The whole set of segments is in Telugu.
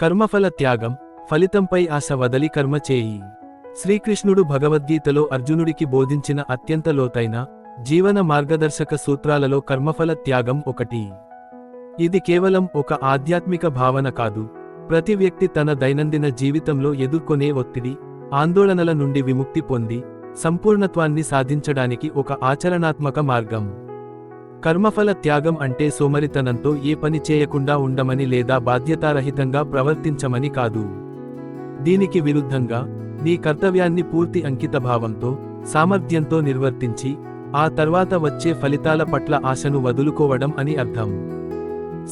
కర్మఫల త్యాగం ఫలితంపై ఆశ వదలి కర్మ చేయి. శ్రీకృష్ణుడు భగవద్గీతలో అర్జునుడికి బోధించిన అత్యంత లోతైన జీవన మార్గదర్శక సూత్రాలలో కర్మఫల త్యాగం ఒకటి. ఇది కేవలం ఒక ఆధ్యాత్మిక భావన కాదు. ప్రతి వ్యక్తి తన దైనందిన జీవితంలో ఎదుర్కొనే ఒత్తిడి ఆందోళనల నుండి విముక్తి పొంది సంపూర్ణత్వాన్ని సాధించడానికి ఒక ఆచరణాత్మక మార్గం. కర్మఫల త్యాగం అంటే సోమరితనంతో ఏ పని చేయకుండా ఉండమని లేదా బాధ్యతారహితంగా ప్రవర్తించమని కాదు. దీనికి విరుద్ధంగా నీ కర్తవ్యాన్ని పూర్తి అంకితభావంతో సామర్థ్యంతో నిర్వర్తించి ఆ తర్వాత వచ్చే ఫలితాల పట్ల ఆశను వదులుకోవడం అని అర్థం.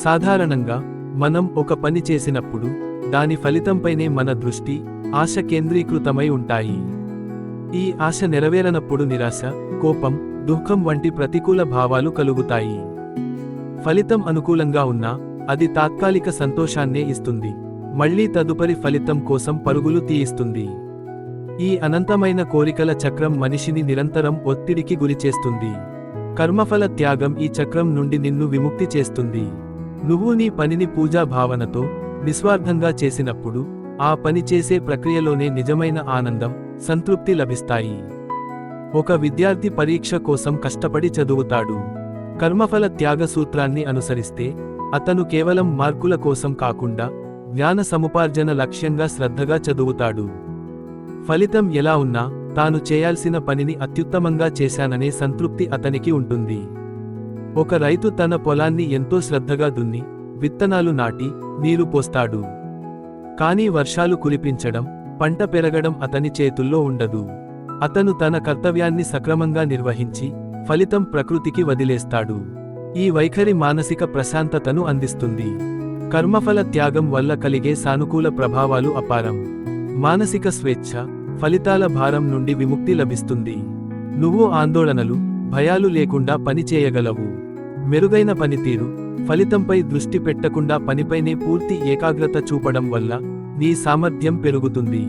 సాధారణంగా మనం ఒక పని చేసినప్పుడు దాని ఫలితంపైనే మన దృష్టి ఆశ కేంద్రీకృతమై ఉంటాయి. ఈ ఆశ నెరవేరనప్పుడు నిరాశ కోపం దుఃఖం వంటి ప్రతికూల భావాలు కలుగుతాయి. ఫలితం అనుకూలంగా ఉన్నా అది తాత్కాలిక సంతోషాన్నే ఇస్తుంది. మళ్ళీ తదుపరి ఫలితం కోసం పరుగులు తీయిస్తుంది. ఈ అనంతమైన కోరికల చక్రం మనిషిని నిరంతరం ఒత్తిడికి గురిచేస్తుంది. కర్మఫల త్యాగం ఈ చక్రం నుండి నిన్ను విముక్తి చేస్తుంది. నువ్వు నీ పనిని పూజా భావనతో నిస్వార్థంగా చేసినప్పుడు ఆ పని చేసే ప్రక్రియలోనే నిజమైన ఆనందం సంతృప్తి లభిస్తాయి. ఒక విద్యార్థి పరీక్ష కోసం కష్టపడి చదువుతాడు. కర్మఫల త్యాగ సూత్రాన్ని అనుసరిస్తే అతను కేవలం మార్కుల కోసం కాకుండా జ్ఞాన సముపార్జన లక్ష్యంగా శ్రద్ధగా చదువుతాడు. ఫలితం ఎలా ఉన్నా తాను చేయాల్సిన పనిని అత్యుత్తమంగా చేశాననే సంతృప్తి అతనికి ఉంటుంది. ఒక రైతు తన పొలాన్ని ఎంతో శ్రద్ధగా దున్ని విత్తనాలు నాటి నీరు పోస్తాడు. కానీ వర్షాలు కురిపించడం పంట పెరగడం అతని చేతుల్లో ఉండదు. అతను తన కర్తవ్యాన్ని సక్రమంగా నిర్వహించి ఫలితం ప్రకృతికి వదిలేస్తాడు. ఈ వైఖరి మానసిక ప్రశాంతతను అందిస్తుంది. కర్మఫల త్యాగం వల్ల కలిగే సానుకూల ప్రభావాలు అపారం. మానసిక స్వేచ్ఛ ఫలితాల భారం నుండి విముక్తి లభిస్తుంది. నువ్వు ఆందోళనలు భయాలు లేకుండా పని చేయగలవు. మెరుగైన పనితీరు ఫలితంపై దృష్టి పెట్టకుండా పనిపైనే పూర్తి ఏకాగ్రత చూపడం వల్ల నీ సామర్థ్యం పెరుగుతుంది.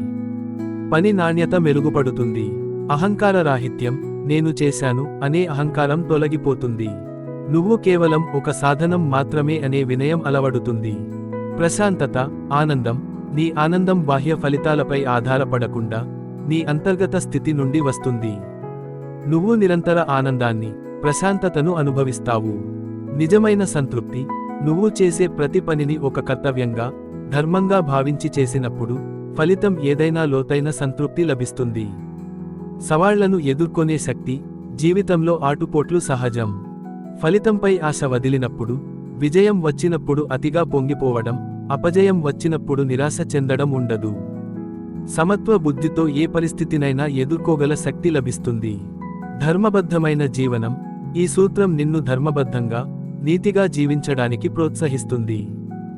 పని నాణ్యత మెరుగుపడుతుంది. అహంకార రాహిత్యం నేను చేశాను అనే అహంకారం తొలగిపోతుంది. నువ్వు కేవలం ఒక సాధనం మాత్రమే అనే వినయం అలవడుతుంది. ప్రశాంతత ఆనందం నీ ఆనందం బాహ్య ఫలితాలపై ఆధారపడకుండా నీ అంతర్గత స్థితి నుండి వస్తుంది. నువ్వు నిరంతర ఆనందాన్ని ప్రశాంతతను అనుభవిస్తావు. నిజమైన సంతృప్తి నువ్వు చేసే ప్రతి పనిని ఒక కర్తవ్యంగా ధర్మంగా భావించి చేసినప్పుడు ఫలితం ఏదైనా లోతైన సంతృప్తి లభిస్తుంది. సవాళ్ళను ఎదుర్కొనే శక్తి జీవితంలో ఆటుపోట్లు సహజం. ఫలితంపై ఆశ వదిలినప్పుడు విజయం వచ్చినప్పుడు అతిగా పొంగిపోవడం అపజయం వచ్చినప్పుడు నిరాశ చెందడం ఉండదు. సమత్వ బుద్ధితో ఏ పరిస్థితినైనా ఎదుర్కోగల శక్తి లభిస్తుంది. ధర్మబద్ధమైన జీవనం ఈ సూత్రం నిన్ను ధర్మబద్ధంగా నీతిగా జీవించడానికి ప్రోత్సహిస్తుంది.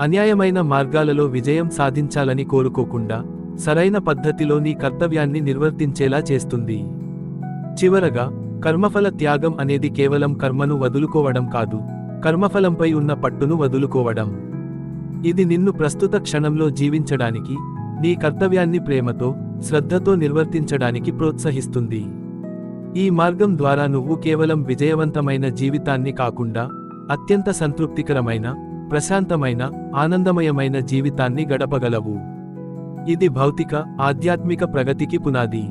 అన్యాయమైన మార్గాలలో విజయం సాధించాలని కోరుకోకుండా సరైన పద్ధతిలో నీ కర్తవ్యాన్ని నిర్వర్తించేలా చేస్తుంది. చివరగా కర్మఫల త్యాగం అనేది కేవలం కర్మను వదులుకోవడం కాదు కర్మఫలంపై ఉన్న పట్టును వదులుకోవడం. ఇది నిన్ను ప్రస్తుత క్షణంలో జీవించడానికి నీ కర్తవ్యాన్ని ప్రేమతో శ్రద్ధతో నిర్వర్తించడానికి ప్రోత్సహిస్తుంది. ఈ మార్గం ద్వారా నువ్వు కేవలం విజయవంతమైన జీవితాన్ని కాకుండా అత్యంత సంతృప్తికరమైన ప్రశాంతమైన ఆనందమయమైన జీవితాన్ని గడపగలవు. ఇది భౌతిక ఆధ్యాత్మిక ప్రగతికి పునాది.